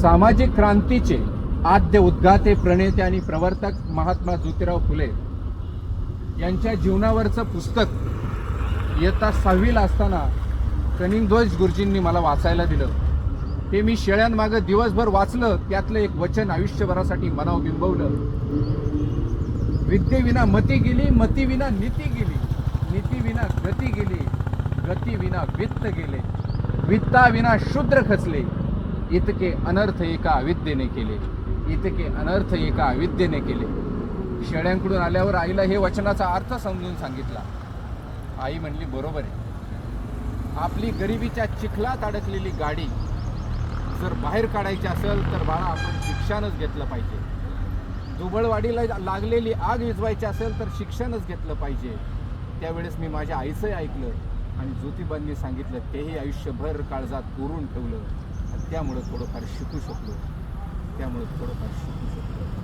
सामाजिक क्रांतीचे आद्य उद्गाते प्रणेते आणि प्रवर्तक महात्मा ज्योतिराव फुले यांच्या जीवनावरचं पुस्तक इयत्ता सहावीला असताना कनिंगध्वज गुरुजींनी मला वाचायला दिलं. ते मी शेळ्यांमागं दिवसभर वाचलं त्यातलं एक वचन आयुष्यभरासाठी मनाव बिंबवलं. विद्येविना मती गेली मतीविना नीती गेली नीतीविना गती गेली गतीविना वित्त गेले वित्ताविना शूद्र खचले. इतके अनर्थ एका अविद्येने केले. इतके अनर्थ एका अविद्येने केले. शेळ्यांकडून आल्यावर आईला हे वचनाचा अर्थ समजून सांगितला. आई म्हणली बरोबर आहे. आपली गरिबीच्या चिखलात अडकलेली गाडी जर बाहेर काढायची असेल तर बाळा आपण शिक्षणच घेतलं पाहिजे. दुबळवाडीला लागलेली आग विझवायची असेल तर शिक्षणच घेतलं पाहिजे. त्यावेळेस मी माझ्या आईचंही ऐकलं आणि ज्योतिबांनी सांगितलं तेही आयुष्यभर काळजात कोरून ठेवलं. त्यामुळं थोडंफार शिकू शकलो. त्यामुळे थोडंफार शिकू शकलो.